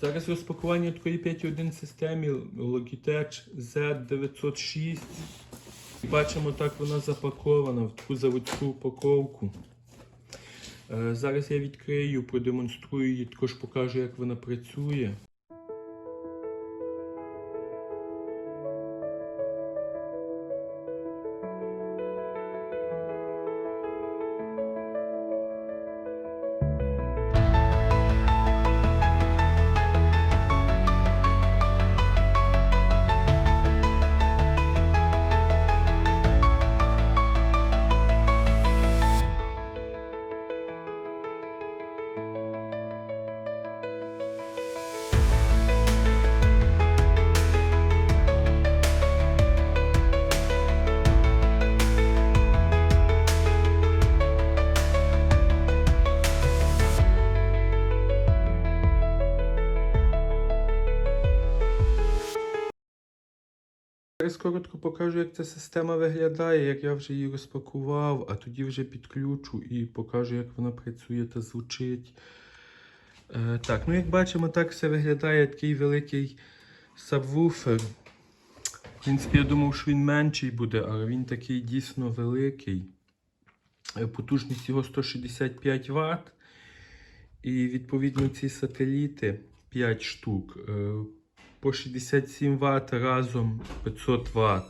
Зараз розпакування такої 5.1 системи Logitech Z906. Бачимо, так вона запакована в таку заводську упаковку. Е, Зараз я відкрию, продемонструю її, також покажу, як вона працює. Зараз коротко покажу, як ця система виглядає, як я вже її розпакував, а тоді вже підключу і покажу, як вона працює та звучить. Е, так, ну як бачимо, так все виглядає такий великий сабвуфер. В принципі, я думав, що він менший буде, але він такий дійсно великий. Потужність його 165 Вт. І відповідно ці сателіти 5 штук. По 67 Вт разом 500 Вт.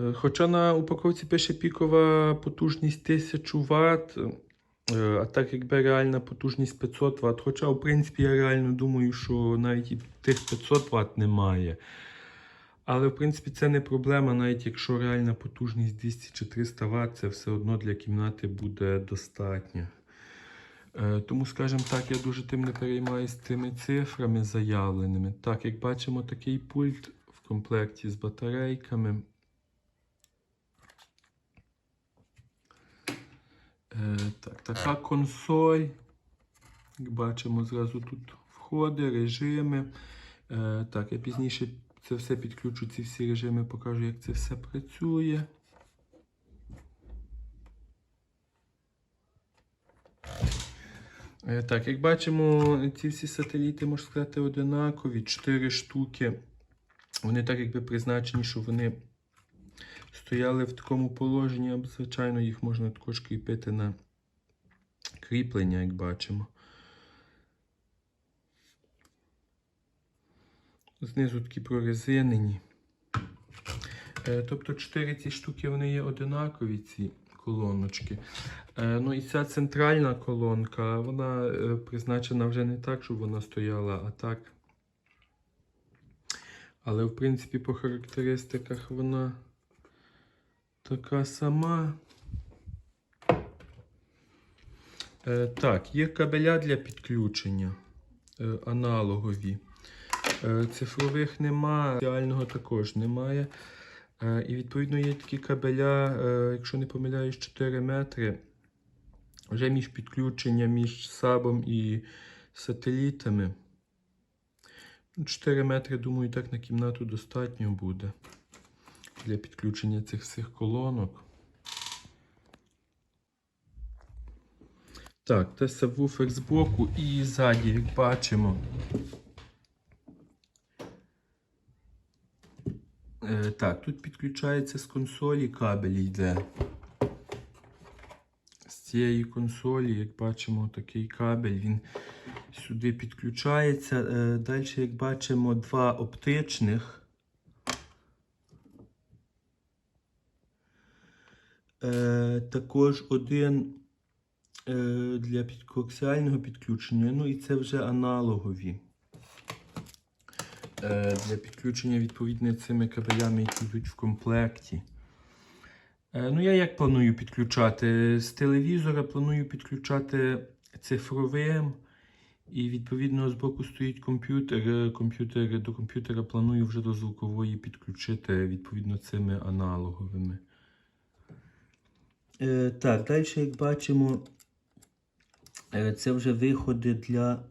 Е, Хоча на упаковці пише пікова потужність 1000 Вт, е, а так якби реальна потужність 500 Вт. Хоча, в принципі, я реально думаю, що навіть тих 500 Вт немає. Але в принципі це не проблема, навіть якщо реальна потужність 200 чи 300 Вт, це все одно для кімнати буде достатньо. Е, Тому, скажімо так, я дуже тим не переймаюся цими цифрами заявленими. Так, як бачимо, такий пульт в комплекті з батарейками. Е, Так, така консоль. Як бачимо, зразу тут входи, режими. Е, Так, я пізніше це все підключу, ці всі режими, покажу, як це все працює. Так, як бачимо, ці всі сателіти, можна сказати, одинакові. Чотири штуки. Вони так якби призначені, щоб вони стояли в такому положенні, або, звичайно, їх можна також кріпити на кріплення, як бачимо. Знизу такі прорезинені. Е, Тобто чотири ці штуки вони є одинакові, ці колоночки. Е, Ну і ця центральна колонка, вона е, призначена вже не так, щоб вона стояла, а так. Але в принципі по характеристиках вона така сама. Е, Так, є кабеля для підключення аналогові. Цифрових нема, реального також немає. Е, І відповідно є такі кабеля, е, якщо не помиляюсь, 4 метри. Вже між підключенням між сабом і сателітами. Ну, 4 метри, думаю, так на кімнату достатньо буде для підключення цих всіх колонок. Так, це сабвуфер збоку і ззаді, як бачимо. Так, тут підключається з консолі кабель йде. З цієї консолі, як бачимо, такий кабель, він сюди підключається. Е, далі, як бачимо, два оптичних. Е, також один е, для під- коаксіального підключення, ну і це вже аналогові. Е, для підключення відповідно цими кабелями, які йдуть в комплекті. Е, Ну, я як планую підключати? З телевізора планую підключати цифровим. І відповідно з боку стоїть комп'ютер. Е, Комп'ютер до комп'ютера планую вже до звукової підключити відповідно цими аналоговими. Е, так, далі, як бачимо, це вже виходи для,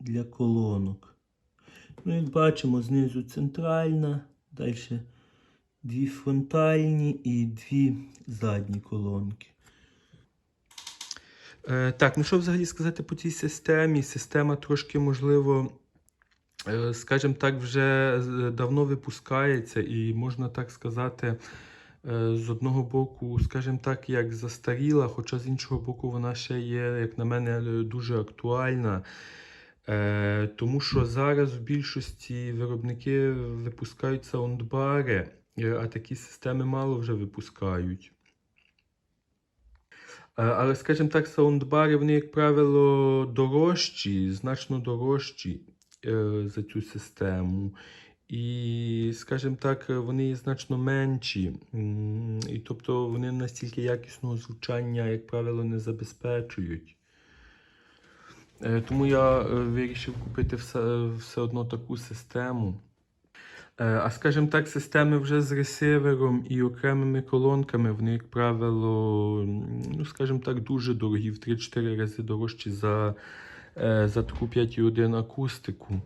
для колонок. Ну, як бачимо, знизу центральна, далі дві фронтальні і дві задні колонки. Е, так, ну що взагалі сказати по цій системі? Система трошки, можливо, е, скажімо так, вже давно випускається, і можна так сказати, е, з одного боку, скажімо так, як застаріла, хоча з іншого боку, вона ще є, як на мене, е, дуже актуальна. Е, тому що зараз в більшості виробники випускають саундбари, е, а такі системи мало вже випускають. Е, Але, скажімо так, саундбари, вони, як правило, дорожчі, значно дорожчі е, за цю систему. І, скажімо так, вони значно менші. І тобто вони настільки якісного звучання, як правило, не забезпечують. Е, Тому я е, вирішив купити все, все одно таку систему. Е, А скажімо так, системи вже з ресивером і окремими колонками, вони, як правило, ну, скажімо так, дуже дорогі, в 3-4 рази дорожчі за, за таку 5.1 акустику.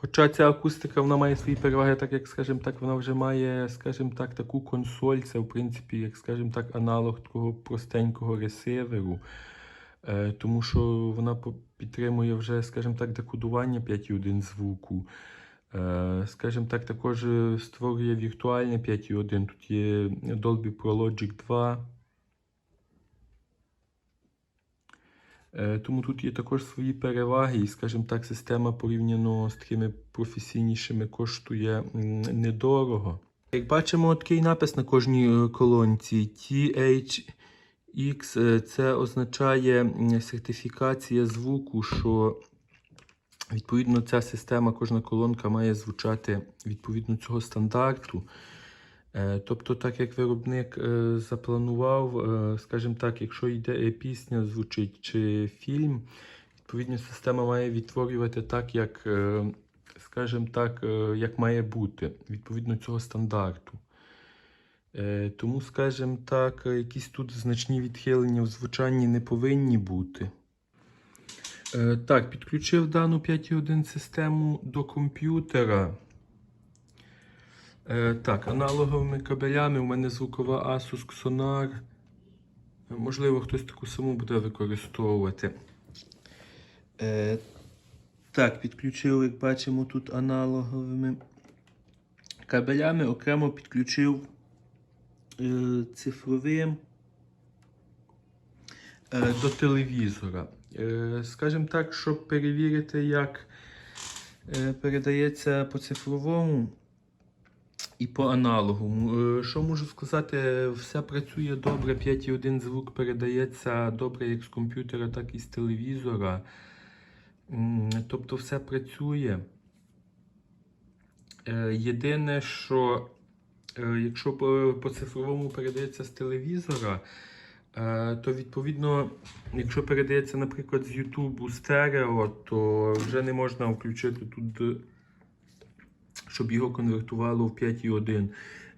Хоча ця акустика вона має свої переваги, так як, скажімо так, вона вже має, скажімо так, таку консоль. Це, в принципі, як, скажімо так, аналог такого простенького ресиверу. Е, тому що вона підтримує вже, скажімо так, декодування 5.1 звуку. Е, скажімо так, також е, створює віртуальне 5.1. Тут є Dolby Pro Logic 2. Тому тут є також свої переваги, і, скажімо так, система порівняно з такими професійнішими коштує недорого. Як бачимо, такий напис на кожній е, колонці THX е, це означає сертифікація звуку, що відповідно ця система, кожна колонка має звучати відповідно цього стандарту. Е, Тобто, так як виробник е, запланував, е, скажімо так, якщо йде пісня, звучить чи фільм, відповідно система має відтворювати так, як, скажімо так, як має бути, відповідно цього стандарту. Тому, скажімо так, якісь тут значні відхилення в звучанні не повинні бути. Так, підключив дану 5.1 систему до комп'ютера. Е, Так, аналоговими кабелями у мене звукова Asus Sonar. Е, Можливо, хтось таку саму буде використовувати. Е, Так, підключив, як бачимо, тут аналоговими кабелями. Окремо підключив е, цифровим е, до телевізора. Е, Скажімо так, щоб перевірити, як е, передається по цифровому і по аналогу. Е, Що можу сказати, все працює добре. 5.1 звук передається добре як з комп'ютера, так і з телевізора. Тобто все працює. Е, Єдине, що е, якщо по, цифровому передається з телевізора, то відповідно, якщо передається, наприклад, з Ютубу стерео, то вже не можна включити тут, щоб його конвертувало в 5.1.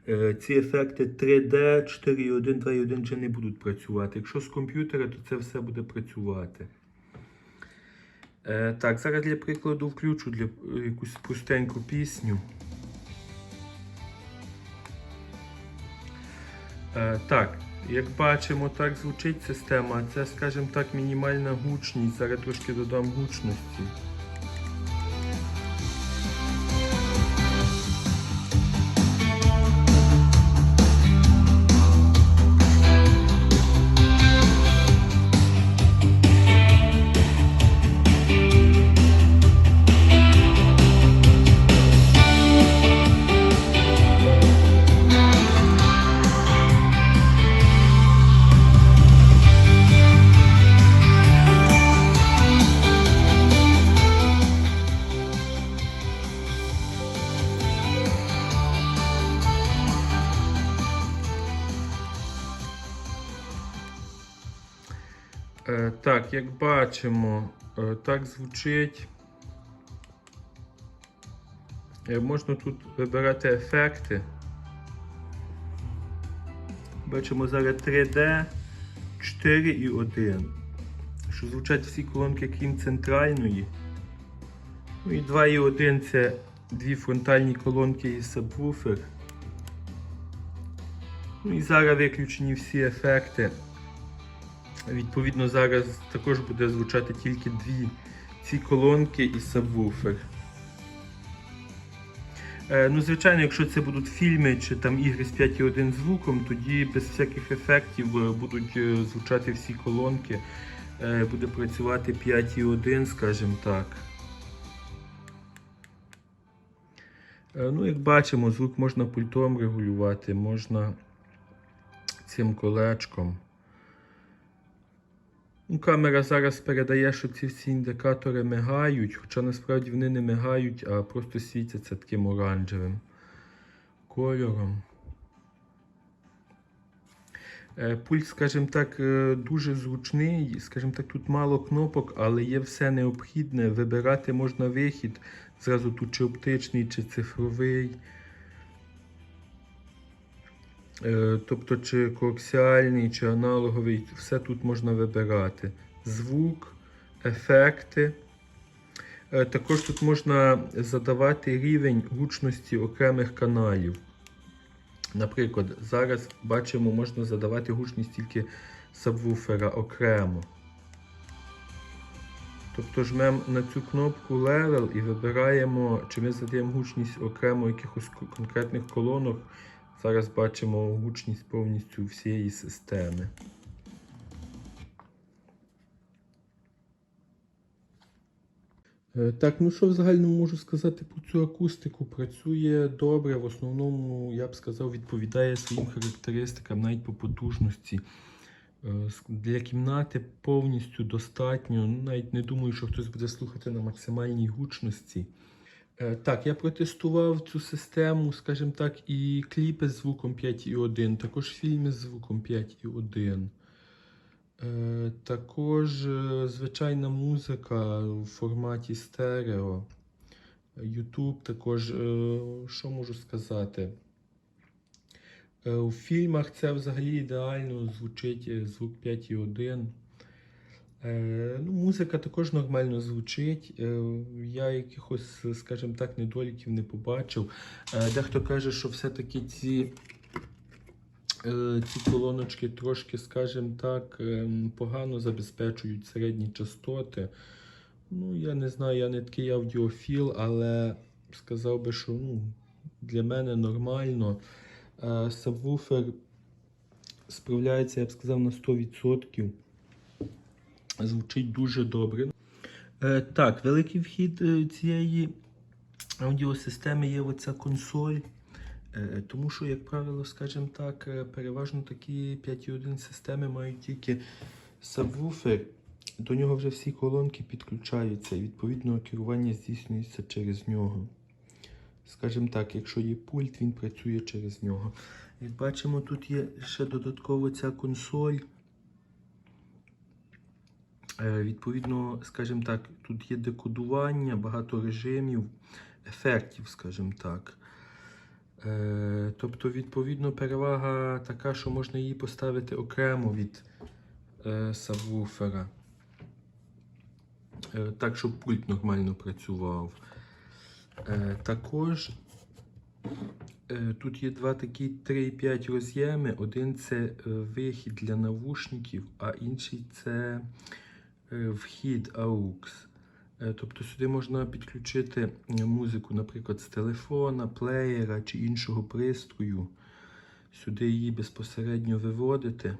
Е, Ці ефекти 3D, 4.1, 2.1 вже не будуть працювати. Якщо з комп'ютера, то це все буде працювати. Е, так, зараз для прикладу включу для е, якусь простеньку пісню. Так, як бачимо, так звучить система. Це, скажімо так, мінімальна гучність. Зараз трошки додам гучності. Так, як бачимо, е, так звучить. Е, можна тут вибирати ефекти. Бачимо зараз 3D, 4 і 1. Що звучать всі колонки, крім центральної. Ну і 2 і 1 це дві фронтальні колонки і сабвуфер. Ну і зараз виключені всі ефекти Відповідно, зараз також буде звучати тільки дві ці колонки і сабвуфер. Е, ну, звичайно, якщо це будуть фільми чи там ігри з 5.1 звуком, тоді без всяких ефектів е, будуть е, звучати всі колонки. Буде працювати 5.1, скажімо так. Ну, як бачимо, звук можна пультом регулювати, можна цим колечком. Ну, камера зараз передає, що ці всі індикатори мигають, хоча насправді вони не мигають, а просто світяться таким оранжевим кольором. Е, Пульт, скажімо так, е, дуже зручний. Скажімо так, тут мало кнопок, але є все необхідне. Вибирати можна вихід. Зразу тут чи оптичний, чи цифровий. Е, Тобто, чи коаксіальний, чи аналоговий, все тут можна вибирати. Звук, ефекти. Е, Також тут можна задавати рівень гучності окремих каналів. Наприклад, зараз бачимо, можна задавати гучність тільки сабвуфера окремо. Тобто жмемо на цю кнопку Level і вибираємо, чи ми задаємо гучність окремо якихось конкретних колонок. Зараз бачимо гучність повністю всієї системи. Е, Так, ну що в загальному можу сказати про цю акустику? Працює добре, в основному, я б сказав, відповідає своїм характеристикам, навіть по потужності. Е, Для кімнати повністю достатньо. Ну, Навіть не думаю, що хтось буде слухати на максимальній гучності. Е, Так, я протестував цю систему, скажімо так, і кліпи з звуком 5.1, також фільми з звуком 5.1. Е, Також е, звичайна музика в форматі стерео. YouTube також, що можу сказати? У фільмах це взагалі ідеально звучить звук 5.1. Е, ну, музика також нормально звучить. Е, я якихось, скажімо так, недоліків не побачив. Е, дехто каже, що все-таки ці, ці колоночки трошки, скажімо так, ем, погано забезпечують середні частоти. Ну, я не знаю, я не такий аудіофіл, але сказав би, що ну, для мене нормально. Сабвуфер справляється, я б сказав, на 100%. Звучить дуже добре. Е, так, великий вхід е, цієї аудіосистеми є оця консоль. Е, тому що, як правило, скажімо так, е, переважно такі 5.1 системи мають тільки сабвуфер. До нього вже всі колонки підключаються і відповідно керування здійснюється через нього. Скажімо так, якщо є пульт, він працює через нього. Як бачимо, тут є ще додатково ця консоль. Е, Відповідно, скажімо так, тут є декодування, багато режимів, ефектів, скажімо так. Е, Тобто, відповідно, перевага така, що можна її поставити окремо від е, сабвуфера. Так, щоб пульт нормально працював. Також тут є два такі 3,5 роз'єми. Один це вихід для навушників, а інший це вхід AUX. Е, Тобто сюди можна підключити е, музику, наприклад, з телефона, плеєра чи іншого пристрою. Сюди її безпосередньо виводити.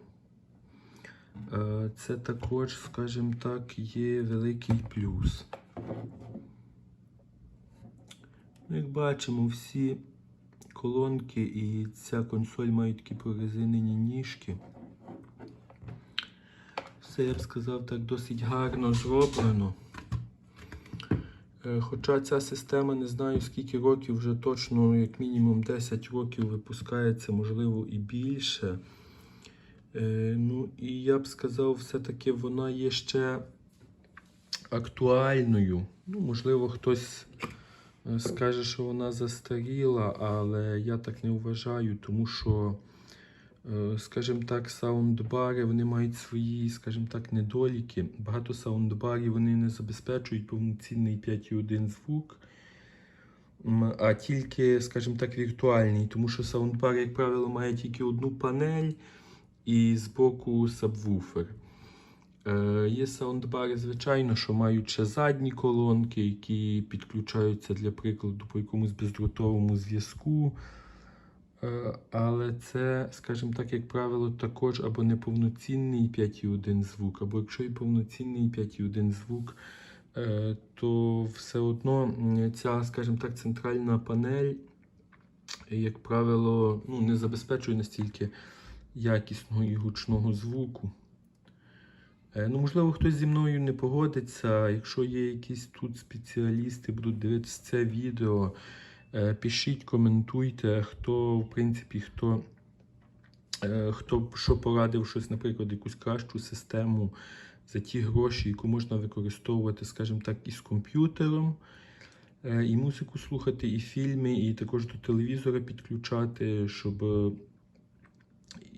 Е, Це також, скажімо так, є великий плюс. Ну, Як бачимо, всі колонки і ця консоль мають такі прорезинені ніжки. Все, я б сказав, так досить гарно зроблено. Е, Хоча ця система не знаю скільки років, вже точно, як мінімум 10 років випускається, можливо, і більше. Е, Ну і я б сказав, все-таки вона є ще актуальною. Ну, можливо, хтось е, скаже, що вона застаріла, але я так не вважаю, тому що, скажімо так, саундбари вони мають свої, скажімо так, недоліки. Багато саундбарів вони не забезпечують повноцінний 5.1 звук. А тільки, скажімо так, віртуальний, тому що саундбар, як правило, має тільки одну панель і збоку сабвуфер. Е, Є саундбари, звичайно, що мають ще задні колонки, які підключаються для прикладу по якомусь бездротовому зв'язку. Е, Але це, скажімо так, як правило, також або неповноцінний 5.1 звук, або якщо і повноцінний 5.1 звук, е, то все одно ця, скажімо так, центральна панель, як правило, ну, не забезпечує настільки якісного і гучного звуку. Е, Ну, можливо, хтось зі мною не погодиться. Якщо є якісь тут спеціалісти, будуть дивитися це відео, пишіть, коментуйте, хто, в принципі, хто, е, хто що порадив щось, наприклад, якусь кращу систему за ті гроші, яку можна використовувати, скажімо так, із комп'ютером, е, і музику слухати, і фільми, і також до телевізора підключати, щоб е,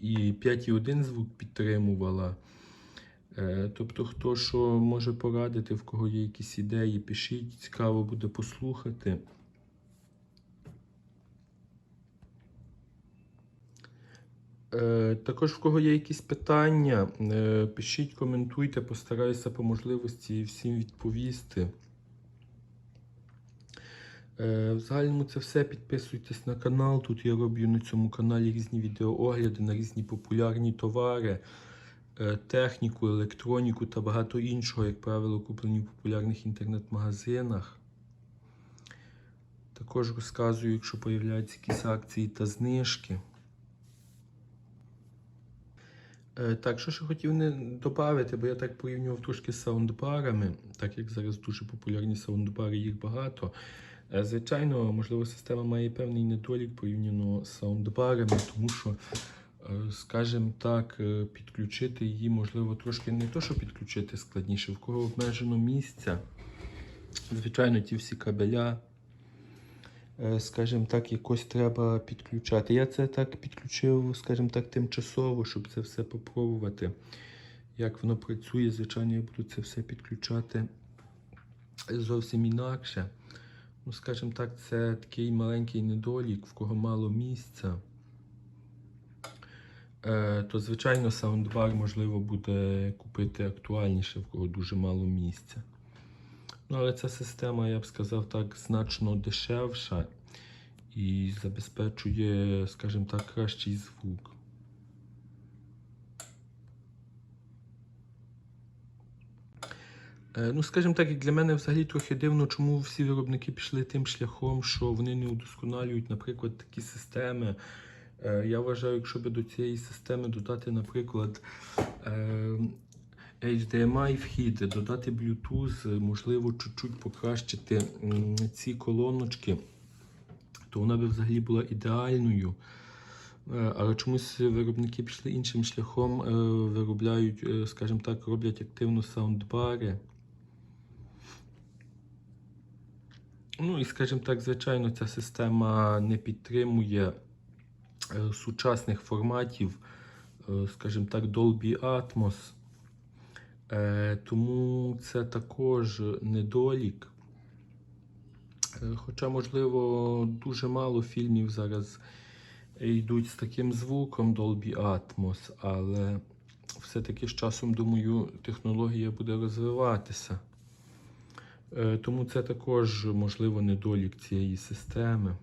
і 5.1 звук підтримувала. Е, Тобто, хто що може порадити, в кого є якісь ідеї, пишіть, цікаво буде послухати. Також в кого є якісь питання, е, пишіть, коментуйте, постараюся по можливості всім відповісти. Е, В загальному це все. Підписуйтесь на канал. Тут я роблю на цьому каналі різні відеоогляди на різні популярні товари, е, техніку, електроніку та багато іншого, як правило, куплені в популярних інтернет-магазинах. Також розказую, якщо появляються якісь акції та знижки. Е, Так, що ще хотів не додати, бо я так порівнював трошки з саундбарами, так як зараз дуже популярні саундбари, їх багато. Е, Звичайно, можливо, система має певний недолік порівняно з саундбарами, тому що, е, скажімо так, е, підключити її можливо трошки не то, що підключити складніше, в кого обмежено місця. Звичайно, ті всі кабеля, е, скажімо так, якось треба підключати. Я це так підключив, скажімо так, тимчасово, щоб це все попробувати. Як воно працює, звичайно, я буду це все підключати зовсім інакше. Ну, скажімо так, це такий маленький недолік, в кого мало місця. Е, то, звичайно, саундбар можливо буде купити актуальніше, в кого дуже мало місця. Ну, але ця система, я б сказав так, значно дешевша і забезпечує, скажімо так, кращий звук. Е, Ну, скажімо так, як для мене взагалі трохи дивно, чому всі виробники пішли тим шляхом, що вони не удосконалюють, наприклад, такі системи. Е, Я вважаю, якщо би до цієї системи додати, наприклад, е, HDMI вхід, додати Bluetooth, можливо, чуть-чуть покращити ці колоночки, то вона би взагалі була ідеальною. Е, Але чомусь виробники пішли іншим шляхом, е, виробляють, е, скажімо так, роблять активно саундбари. Ну і, скажімо так, звичайно, ця система не підтримує сучасних форматів, скажімо так, Dolby Atmos. Е, Тому це також недолік. Е, Хоча, можливо, дуже мало фільмів зараз йдуть з таким звуком Dolby Atmos, але все-таки з часом, думаю, технологія буде розвиватися. Е, Тому це також, можливо, недолік цієї системи.